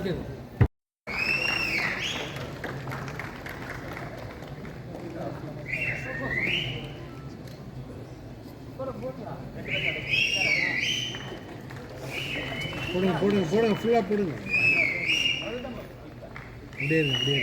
Okay போடுங்க போடுங்க போடுங்க ஃபுல்லாக போடுங்க அப்படியே அப்படியே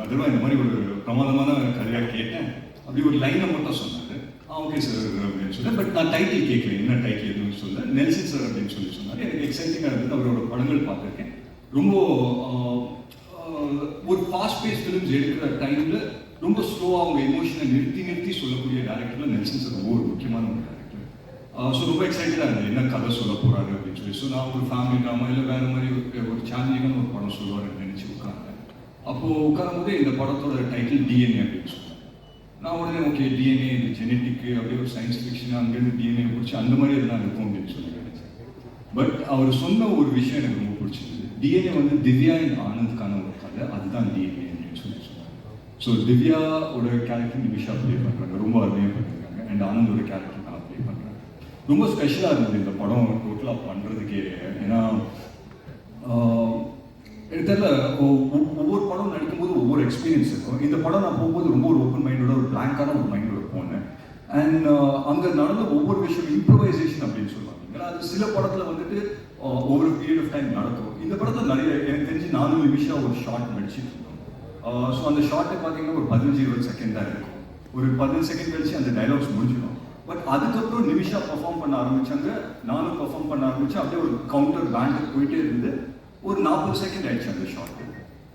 அதுவும் இந்த மாதிரி ஒரு பிரமாதமான கதையாக கேட்டேன். அப்படி ஒரு லைனை மட்டும் சொன்னாரு. ஓகே சார் அப்படின்னு சொன்னேன் பட் நான் டைட்டில் கேட்கல. என்ன டைட்டில் எதுவும் சொல்ல நெல்சன் சார் அப்படின்னு சொல்லி சொன்னார். எனக்கு எக்ஸைட்டிங்காக இருந்தது. அவரோட படங்கள் பார்த்துருக்கேன். ரொம்ப ஒரு ஃபாஸ்ட் பேஸ் ஃபிலிம்ஸ் எடுக்கிற டைமில் ரொம்ப ஸ்லோவாக அவங்க எமோஷனை நிறுத்தி நிறுத்தி சொல்லக்கூடிய டேரக்டரில் நெல்சன் சார் ரொம்ப ஒரு முக்கியமான ஒரு டேரக்டர் ஸோ ரொம்ப எக்ஸைட்டடாக இருந்தது. என்ன கதை சொல்ல போகிறாரு அப்படின்னு சொல்லி. ஸோ நான் ஒரு ஃபேமிலி ட்ராமா இல்லை வேறு மாதிரி ஒரு ஒரு சேலஞ்சிங்கான ஒரு படம் சொல்லுவாருன்னு நினச்சி உட்கார்ந்தேன். அப்போது உட்காரும்போது இந்த படத்தோட டைட்டில் டிஎன்ஏ அப்படின்னு சொன்னேன் நான் உடனே ஓகே டிஎன்ஏ இந்த ஜெனட்டிக்கு அப்படியே ஒரு சயின்ஸ் ஃபிக்ஷன் அங்கேருந்து டிஎன்ஏ பிடிச்சி அந்த மாதிரி எதுனா இருக்கும் அப்படின்னு சொல்லி நினைச்சேன். பட் அவர் சொன்ன ஒரு விஷயம் எனக்கு ரொம்ப பிடிச்சிருந்தது. டிஎன்ஏ வந்து திவ்யா என் ஆனந்த்கான ஒரு கதை அதுதான் டிஎன்ஏ அப்படின்னு சொல்லி சொன்னாங்க. ஸோ திவ்யாவோட கேரக்டர் நிமிஷா ப்ளே பண்ணுறாங்க ரொம்ப அருமையாக பண்ணியிருக்காங்க. அண்ட் ஆனந்தோட கேரக்டர் நான் ப்ளே பண்ணுறேன் ரொம்ப ஸ்பெஷலாக இருந்தது இந்த படம். டோட்டலாக பண்ணுறதுக்கே ஏன்னா எனக்கு தெரியல ஒ- ஒவ்வொரு படம் நடிக்கும்போது ஒவ்வொரு எக்ஸ்பீரியன்ஸ் இருக்கும். இந்த படம் நான் போகும்போது ரொம்ப ஒரு ஓப்பன் மைண்டோட ஒரு பிளாங்கான ஒரு மைண்டோட போனேன். அண்ட் uh, அங்கே நடந்த ஒவ்வொரு விஷயம் இம்ப்ரவைசேஷன் அப்படின்னு சொல்லுவாங்க ஏன்னா அது சில படத்தில் வந்துட்டு ஒவ்வொரு பீரியட் ஆஃப் டைம் நடக்கும். இந்த படத்தில் நிறைய எனக்கு தெரிஞ்சு நாலு நிமிஷம் ஒரு ஷார்ட் நடிச்சிட்டு இருந்தோம். ஸோ அந்த ஷார்ட்டை பார்த்தீங்கன்னா ஒரு பதினஞ்சு இருபது செகண்ட் தான் இருக்கும். ஒரு பதினஞ்சு செகண்ட் கழிச்சு அந்த டைலாக்ஸ் முடிஞ்சிடும். பட் அதுக்கப்புறம் நிமிஷா பர்ஃபார்ம் பண்ண ஆரம்பிச்சாங்க நானும் பெர்ஃபார்ம் பண்ண ஆரம்பிச்சு அப்படியே ஒரு கவுண்டர் பேண்டுக்கு போயிட்டே இருந்து ஒரு நாற்பது செகண்ட் ஆயிடுச்சு அந்த ஷார்ட்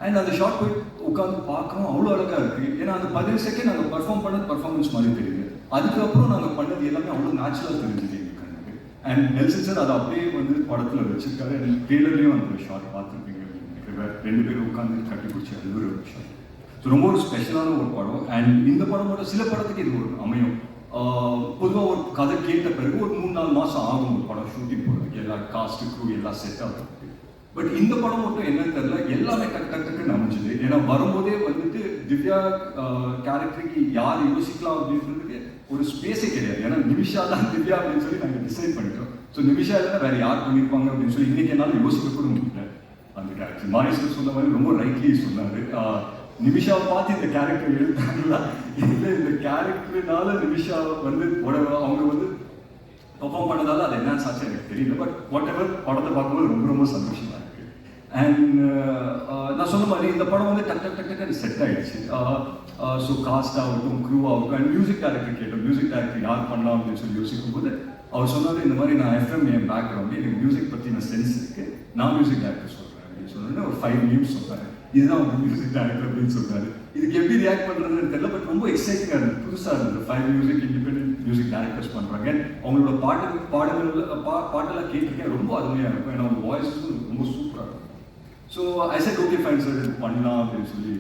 அண்ட் அந்த ஷார்ட் போய் உட்காந்து பார்க்கணும் அவ்வளோ அழகாக இருக்குது ஏன்னா அந்த பதினஞ்சு செகண்ட் நாங்கள் பர்ஃபார்ம் பண்ணது பர்ஃபார்மன்ஸ் மாதிரி தெரியுது. அதுக்கப்புறம் நாங்கள் பண்ணது எல்லாமே அவ்வளோ நேச்சுரலாக தெரிஞ்சுது எங்களுக்கு அண்ட் நெல்சன் சார் அதை அப்படியே வந்து படத்தில் வச்சிருக்காரு. அண்ட் ட்ரெய்லர்லேயும் அந்த ஷார்ட் பார்த்துருப்பீங்க. ரெண்டு பேரும் உட்காந்து கட்டி பிடிச்சி அது ஒரு ஷார்ட் ஸோ ரொம்ப ஒரு ஸ்பெஷலான ஒரு படம். அண்ட் இந்த படம் மட்டும் சில படத்துக்கு இது ஒரு அமையும். பொதுவாக ஒரு கதை கேட்ட பிறகு ஒரு மூணு நாலு மாதம் ஆகும் ஒரு படம் ஷூட்டிங் போகிறதுக்கு எல்லா காஸ்ட் க்ரூ எல்லாம் செட் ஆகும் பட் இந்த படம் மட்டும் என்னன்னு தெரியல. எல்லாமே டக்கு டக்கு டக்குன்னு ஏன்னா வரும்போதே வந்துட்டு திவ்யா கேரக்டருக்கு யார் யோசிக்கலாம் அப்படின்றதுக்கு ஒரு ஸ்பேஸே கிடையாது. ஏன்னா நிமிஷா தான் திவ்யா அப்படின்னு சொல்லி நாங்கள் டிசைட் பண்ணிட்டோம். ஸோ நிமிஷா இல்லைன்னா வேற யார் பண்ணியிருப்பாங்க அப்படின்னு சொல்லி இன்னைக்கு என்னால் யோசிக்க கூட முடியல. அந்த கேரக்டர் மாரிசர் சொன்ன மாதிரி ரொம்ப ரைட்லி சொன்னாரு. ஆஹ் நிமிஷாவை பார்த்து இந்த கேரக்டர் எழுதுனாங்களா இல்லை இந்த கேரக்டர்னால நிமிஷா வந்து உட- அவங்க வந்து பர்ஃபார்ம் பண்ணதால அது என்ன சாச்சு எனக்கு தெரியல. பட் வாட் எவர் படத்தை பார்க்கும்போது ரொம்ப ரொம்ப சந்தோஷமா அண்ட் uh, uh, நான் சொன்ன மாதிரி இந்த படம் வந்து டக் டக் டக் டக் செட் ஆயிடுச்சு. ஸோ காஸ்ட் ஆகட்டும் க்ரூ ஆகட்டும் அண்ட் மியூசிக் டைரக்டர் கேட்டோம். மியூசிக் டைரக்டர் யார் பண்ணலாம் அப்படின்னு சொல்லி யோசிக்கும் போது அவர் சொன்னார் இந்த மாதிரி நான் எஃப்எம் என் பேக்ரவுண்ட் எனக்கு மியூசிக் பற்றின சென்ஸ் இருக்கு. நான் மியூசிக் டைரக்டர் சொல்கிறேன் அப்படின்னு சொன்னோன்னே ஒரு ஃபைவ் நியூஸ் சொல்கிறேன் இதுதான் அவங்க மியூசிக் டைரக்டர் அப்படின்னு சொல்கிறாரு இதுக்கு எப்படி ரியாக்ட் பண்ணுறதுன்னு தெரியல பட் ரொம்ப எக்ஸைட்டிங்காக இருந்தது. புதுசாக இருந்தது. Five music independent music directors பண்ணுறாங்க அவங்களோட பாட்டு பாடல்கள் பா பாட்டெல்லாம் கேட்டிருக்கேன். ரொம்ப அருமையாக இருக்கும். ஏன்னா அவங்க வாய்ஸ் ரொம்ப சூப்பராக இருக்கும். So I said okay fine sir இது பண்ணலாம் அப்படின்னு சொல்லி.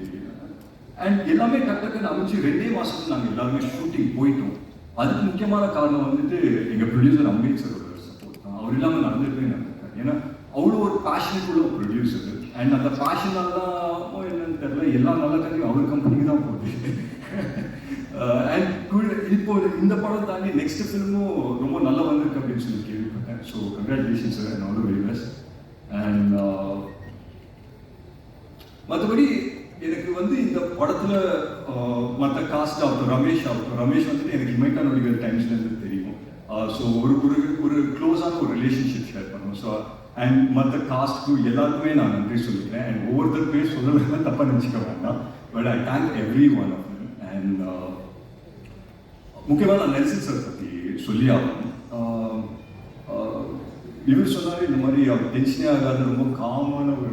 அண்ட் எல்லாமே டக்கு டக்குன்னு அமைச்சு ரெண்டே மாதத்துக்கு நாங்கள் எல்லாருமே ஷூட்டிங் போயிட்டோம். அதுக்கு முக்கியமான காரணம் வந்துட்டு எங்கள் ப்ரொடியூசர் அம்பேத் சாரோட சப்போர்ட் தான். அவர் இல்லாமல் நடந்துருக்கவே நடந்திருக்காரு ஏன்னா அவ்வளோ ஒரு பேஷனுக்குள்ள ஒரு ப்ரொடியூசர் அண்ட் அந்த பேஷனால தான் என்னன்னு தெரியல. எல்லா நல்ல கதையும் அவர் கம்பெனிக்கு தான் போகுது. அண்ட் இப்போ இந்த படம் தாண்டி நெக்ஸ்ட் ஃபிலிமும் ரொம்ப நல்லா வந்திருக்கு அப்படின்னு சொல்லி கேள்விப்பட்டேன். So congratulation sir and very best and மற்றபடி எனக்கு வந்து இந்த படத்துல மற்ற காஸ்ட் ஆகட்டும் ரமேஷ் ஆகட்டும் ரமேஷ் வந்துட்டு எனக்கு இமைக்கா நொடிகள் டைம்ஸ்ல தெரியும். ஸோ ஒரு ஒரு ஒரு க்ளோஸான ஒரு ரிலேஷன்ஷிப் ஷேர் பண்ணுவோம் ஸோ அண்ட் மற்ற காஸ்ட்க்கு எல்லாருக்குமே நான் நன்றி சொல்லிக்கிறேன். அண்ட் ஒவ்வொருத்தர் பேர் சொல்லலாம் தப்பாக நினச்சிக்க வேண்டாம். But I thank every one of and முக்கியமாக நான் நெல்சன் சார் பற்றி சொல்லி ஆகணும். இவர் சொன்னாலே இந்த மாதிரி அவர் டென்ஷனே ஆகாத ரொம்ப காமான ஒரு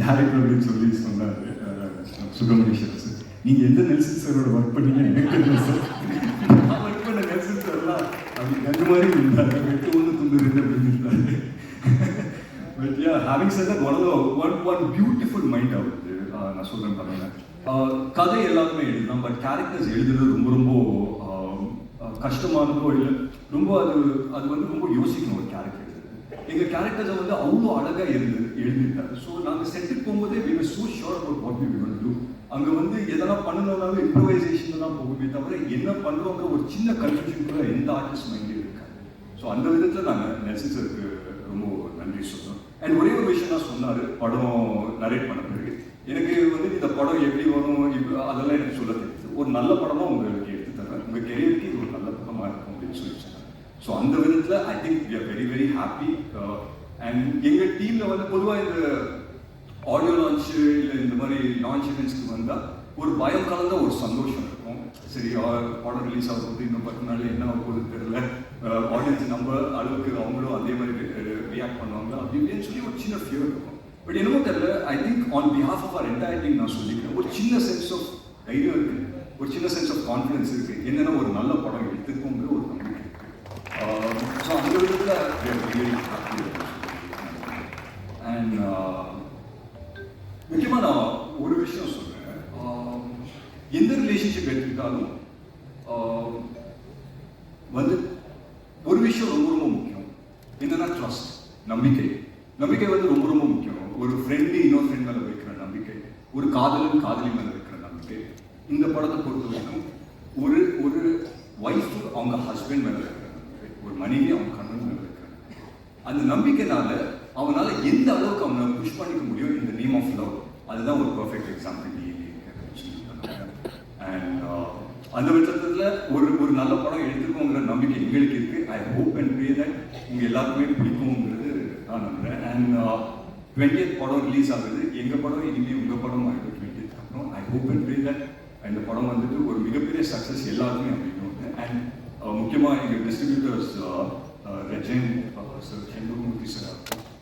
டேரக்டர் அப்படின்னு சொல்லி சொன்னார் சுப்பிரமணியன் சார் நீங்கள் எந்த நெல்சன் சாரோட ஒர்க் பண்ணீங்க எனக்கு தெரியல சார் நான் ஒர்க் பண்ண நெல்சன் சார்லாம் அப்படி கண்டு மாதிரி இருந்தார். வெட்டு ஒன்று துண்டு ரெண்டு அப்படின்னு இருந்தாரு. But yeah having sir that one one the one one ஆகுது நான் சொல்கிறேன் பாருங்க. கதை எல்லாருமே எழுதலாம் பட் கேரக்டர்ஸ் எழுதுறது ரொம்ப ரொம்ப கஷ்டமானதோ இல்லை ரொம்ப அது அது வந்து ரொம்ப யோசிக்கணும் ஒரு கேரக்டர் எங்க கேரக்டர்ஸை வந்து அவ்வளோ அழகா இருந்து எழுதிட்டாரு ஸோ நாங்கள் செட்டுக்கு போகும்போதே we were so sure about what we will do அங்க வந்து எதெல்லாம் பண்ணணும்னாலும் இம்ப்ரவைசேஷன் தான் போகுமே தவிர என்ன பண்ணுவாங்க ஒரு சின்ன கன்ஃபியூஷன் கூட எந்த ஆர்டிஸ்ட் மைண்ட்லேயும் இருக்காது. ஸோ அந்த விதத்தில் நாங்கள் நெல்சன் ரொம்ப நன்றி சொல்றோம் அண்ட் ஒரே ஒரு விஷயம் தான் சொன்னார் படம் நரேட் பண்ண பிறகு. எனக்கு வந்து இந்த படம் எப்படி வரும் அதெல்லாம் எனக்கு சொல்ல தெரியுது. ஒரு நல்ல படமா உங்களுக்கு எடுத்து தரேன் உங்கள் கெரியருக்கு இது ஒரு நல்ல படமா இருக்கும் அப்படின்னு சொல்லி சொன்னாங்க ஸோ அந்த விதத்தில் I think we are very very happy and எங்கள் டீமில் வந்து பொதுவாக இந்த ஆடியோ லான்ச்சு இல்லை இந்த மாதிரி லான்ச் இவெண்ட்ஸ்க்கு வந்தால் ஒரு பயம் கலந்த ஒரு சந்தோஷம் இருக்கும். சரி ஆ- படம் ரிலீஸ் ஆக போகுது இன்னும் பத்து நாள் என்ன ஆக போகுது தெரியல. ஆடியன்ஸ் நம்ம அளவுக்கு அவங்களும் அதே மாதிரி ரியாக்ட் பண்ணுவாங்க அப்படின்னு சொல்லி ஒரு சின்ன ஃபியர் இருக்கும். பட் என்னமோ தெரியல I think on behalf of our entire team நான் சொல்லிக்கிறேன். ஒரு சின்ன சென்ஸ் ஆஃப் தைரியம் இருக்குது ஒரு சின்ன சென்ஸ் ஆஃப் கான்ஃபிடன்ஸ் இருக்குது என்னென்னா ஒரு நல்ல படம் எடுத்துக்கோங்கிற நான் ஒரு விஷயம் சொல்றேன். எந்த ரிலேஷன்ஷிப் எடுத்துக்கிட்டாலும் ஆஹ் வந்து ஒரு விஷயம் ரொம்ப ரொம்ப முக்கியம். என்னன்னா ட்ரஸ்ட் நம்பிக்கை. நம்பிக்கை வந்து ரொம்ப ரொம்ப முக்கியம். ஒரு ஃப்ரெண்டு இன்னொரு ஃப்ரெண்ட் மேலே வைக்கிற நம்பிக்கை. ஒரு காதலன் காதலி மேலே வைக்கிற நம்பிக்கை. இந்த படத்தை பொறுத்த வரைக்கும் ஒரு ஒரு ஒய்ஃப் அவங்க ஹஸ்பண்ட் மேலே வைக்கிற நம்பிக்கை. ஒரு மனைவி அவங்க கணவன் மேலே வைக்கிற அந்த நம்பிக்கைனால அவனால எந்த அளவுக்கு அவனை புஷ் பண்ணிக்க முடியும் இந்த நேம் ஆஃப் லவ் அதுதான் ஒரு பர்ஃபெக்ட் எக்ஸாம்பிள் அண்ட் அந்த பட்சத்தில் ஒரு ஒரு நல்ல படம் எடுத்துக்கோங்கிற நம்பிக்கை எங்களுக்கு இருக்கு. I hope and pray that உங்க எல்லாருக்குமே பிடிக்குங்கிறது நான் நம்புகிறேன் அண்ட் டுவெண்ட்டியத் படம் ரிலீஸ் ஆகுது. எங்கள் படம்? இனிமேல் உங்கள் படம் ஆகிடும் டுவெண்ட்டியத் அப்புறம். I hope and pray that இந்த படம் வந்துட்டு ஒரு மிகப்பெரிய சக்ஸஸ் எல்லாருக்குமே அப்படின்னு அண்ட் முக்கியமாக எங்கள் distributors Rejan sir Senthurmurthy sir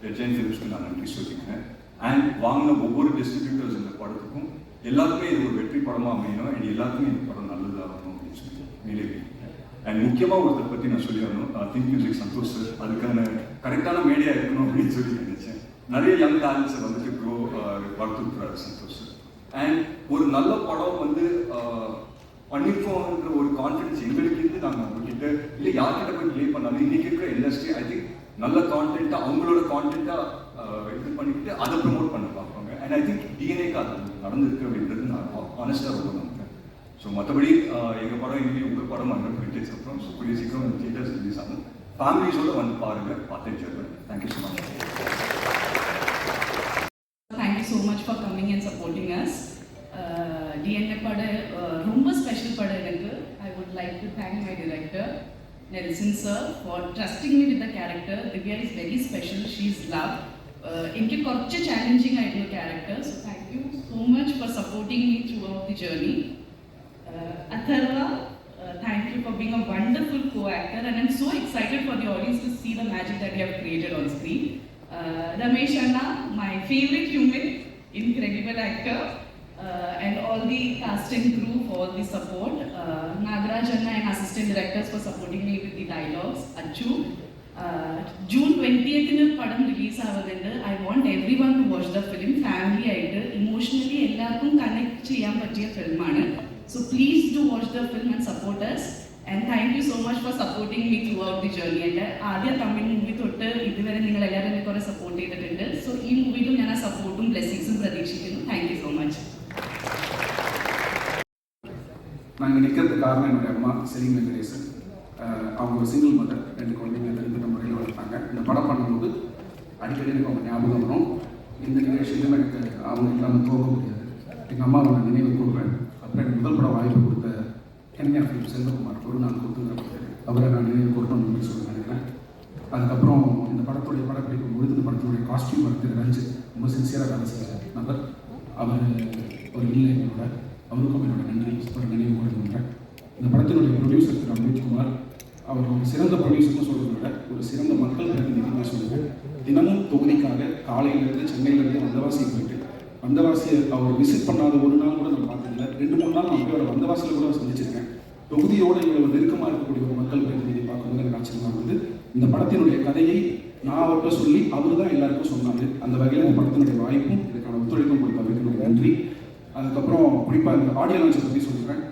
Rejan ஃபிலிப்ஸ்க்கு நான் நன்றி சொல்லிக்கிறேன். அண்ட் வாங்கின ஒவ்வொரு டிஸ்ட்ரிபியூட்டர்ஸ் இந்த படத்துக்கும் எல்லாருக்குமே இது ஒரு வெற்றி படமாக அமையணும். அண்ட் எல்லாருக்குமே இந்த படம் நல்லதாகணும் அப்படின்னு சொல்லி அண்ட் முக்கியமாக ஒருத்தர் பற்றி நான் சொல்லி வரணும் திங்க் மியூசிக் சந்தோஷ் சார் அதுக்கான கரெக்டான மேடையாக இருக்கணும் அப்படின்னு சொல்லி நினைச்சேன். நிறைய யங் டேலண்ட்ஸை வந்துட்டு க்ரோ வளர்த்துருக்குறாரு சந்தோஷ் சார் அண்ட் ஒரு நல்ல படம் வந்து ஆஹ், ஒரு கான்ஃபிடன்ஸ் எங்களுக்கு இருந்து நாங்கள் அவங்ககிட்ட இல்லை யார்கிட்ட போய் ப்ளே பண்ணாலும் இன்னைக்கு இருக்கிற இண்டஸ்ட்ரி ஐ திங்க் நல்ல கான்டென்ட்டாக அவங்களோட கான்டென்ட்டாக இது பண்ணிக்கிட்டு அதை ப்ரொமோட் பண்ண பார்ப்பாங்க. அண்ட் ஐ திங்க் டிஎன்ஏக்கு அது நடந்திருக்கு அப்படின்றது நான் ஆனஸ்டாக ரொம்ப நம்புறேன். ஸோ மற்றபடி எங்கள் படம் எங்கேயும் உங்கள் படம் அங்கே டுவெண்ட்டி அப்புறம் ஸோ கூடிய சீக்கிரம் தியேட்டர்ஸ் ரிலீஸ் ஆகும். ஃபேமிலிஸோடு வந்து பாருங்கள் பார்த்து enjoy thank you so much thank you so much for coming and supporting us DNA படம் பட ரொம்ப ஸ்பெஷல் படம் எனக்கு. I would like to thank my director Nelson sir for trusting me with the character. Divya is very special. She is loved. Uh, in a challenging ideal character. So thank you so much for supporting me throughout the journey. Uh, Atharva, uh, thank you for being a wonderful co-actor and I'm so excited for the audience to see the magic that we have created on screen. Uh, my favorite human, incredible actor, uh, and all the casting crew all the support. Uh, Nagaraj Anna and assistant directors for supporting me with the dialogues. Achu. June ട്വന്റിയത്തിന് പടം release ആവുന്നുണ്ട്. I want everyone to watch the film family ആയിട്ട് emotionally എല്ലാവർക്കും connect ചെയ്യാൻ പറ്റിയ ഫിലിമാണ് so please do watch the film and support us. And thank you so much for supporting me throughout the journey എന്റെ ആദ്യ Tamil movie തൊട്ട് ഇതുവരെ നിങ്ങൾ എല്ലാവരും എന്നെ കുറേ സപ്പോർട്ട് ചെയ്തിട്ടുണ്ട്. സോ ഈ മൂവിയിലും ഞാൻ ആ സപ്പോർട്ടും ബ്ലെസ്സിങ്സും പ്രതീക്ഷിക്കുന്നു. താങ്ക് യു സോ മച്ച് நான் இங்கே நிற்கிறதுக்கு காரணம் என்னுடைய அம்மா செலிங் வெங்கடேசன். அவங்க ஒரு சிங்கிள் மதர் ரெண்டு குழந்தைங்க தனிப்பட்ட முறையில் வளர்த்தாங்க. இந்த படம் பண்ணும்போது அடிக்கடி எனக்கு அவங்க ஞாபகம் வரும். இந்த நிகழ்ச்சியிலும் எனக்கு அவங்க இல்லாமல் போக முடியாது. எங்கள் அம்மாவை நான் நினைவு கூறுவேன். அப்புறம் எனக்கு முதல் படம் வாய்ப்பு கொடுத்த கன்னியா ஃபிலிம் செல்வகுமார் ஒரு நாள் கொடுத்துருக்கேன் அவரை நான் நினைவு கூறணும்னு அப்படின்னு சொல்லி நினைக்கிறேன். அதுக்கப்புறம் இந்த படத்துடைய படப்பிடிப்பு முடிந்த இந்த படத்தினுடைய காஸ்டியூம் ஒர்க்கு ரஞ்சித் ரொம்ப சின்சியராக வேலை செஞ்ச நபர். அவர் ஒரு இல்லை என்னோட. அவருக்கும் என்னோட நன்றி ஒரு நினைவு கூறுகின்றேன் இந்த படத்தினுடைய ப்ரொடியூசர் திரு அமித்குமார் அவர் ஒரு சிறந்த ப்ரொடியூசர்னு சொல்கிறத விட ஒரு சிறந்த மக்கள் பிரதிநிதி நான் சொல்லுவேன். தினமும் தொகுதிக்காக காலையிலேருந்து சென்னையிலேருந்து வந்தவாசி போயிட்டு வந்தவாசியை அவர் விசிட் பண்ணாத ஒரு நாள் கூட நான் பார்த்ததில்ல. ரெண்டு மூணு நாள் நான் போய் வந்தவாசியில் கூட சந்திச்சிருக்கேன். தொகுதியோடு இவ்வளவு நெருக்கமாக இருக்கக்கூடிய ஒரு மக்கள் பிரதிநிதி பார்க்கும்போது எனக்கு ஆச்சரியமாக வந்து இந்த படத்தினுடைய கதையை நான் அவர்கிட்ட சொல்லி அவர் தான் எல்லாருக்கும் சொன்னாங்க அந்த வகையில் இந்த படத்தினுடைய வாய்ப்பும் இதுக்கான ஒத்துழைப்பும் கொடுத்தவருக்கு என்னுடைய நன்றி. அதுக்கப்புறம் குறிப்பாக இந்த ஆடியோ லான்ச்சை பற்றி சொல்கிறேன்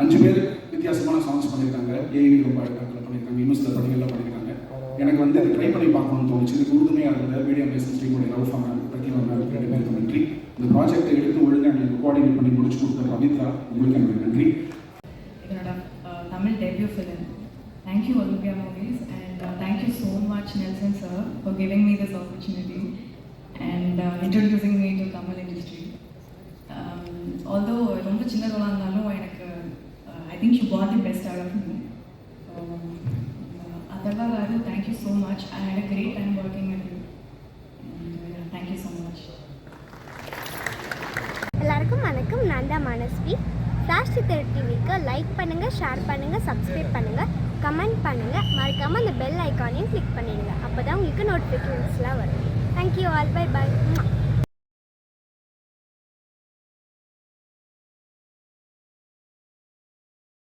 அஞ்சு பேர் வித்தியாசமான சாங்ஸ் பண்ணியிருக்காங்க. ஏஐவி ரொம்ப அழகாக பண்ணியிருக்காங்க. இன்னும் சில படங்கள்லாம் பண்ணியிருக்காங்க. எனக்கு வந்து இதை ட்ரை பண்ணி பார்க்கணும்னு தோணுச்சு. இதுக்கு உறுதுணையாக இருந்த மீடியா பேசன் ஸ்ரீமுடைய ரவுஃபா மேம் பிரதிமா மேம் ரெண்டு பேருக்கு நன்றி. இந்த ப்ராஜெக்டை எடுத்து ஒழுங்காக எனக்கு கோஆர்டினேட் பண்ணி முடிச்சு கொடுத்த பவித்ரா உங்களுக்கு எனக்கு நன்றி. என்னோட Tamil debut film thank you Olympia Movies and thank you so much Nelson sir for giving me this opportunity and introducing me to Tamil industry although ரொம்ப சின்ன இருந்தாலும் எனக்கு I think you put the best out of me அதெல்லாம் வேறு thank you so much I had a great time working with you thank you so much எல்லாருக்கும் வணக்கம். நான் தான் மனஸ்வி. சாஷ்டி சித்தர் டிவிக்கு லைக் பண்ணுங்கள் ஷேர் பண்ணுங்கள் சப்ஸ்கிரைப் பண்ணுங்கள் கமெண்ட் பண்ணுங்கள் மறக்காமல் அந்த பெல் ஐக்கானையும் கிளிக் பண்ணிடுங்க. அப்போ தான் உங்களுக்கு நோட்டிஃபிகேஷன்ஸ்லாம் வரும். Thank you all by by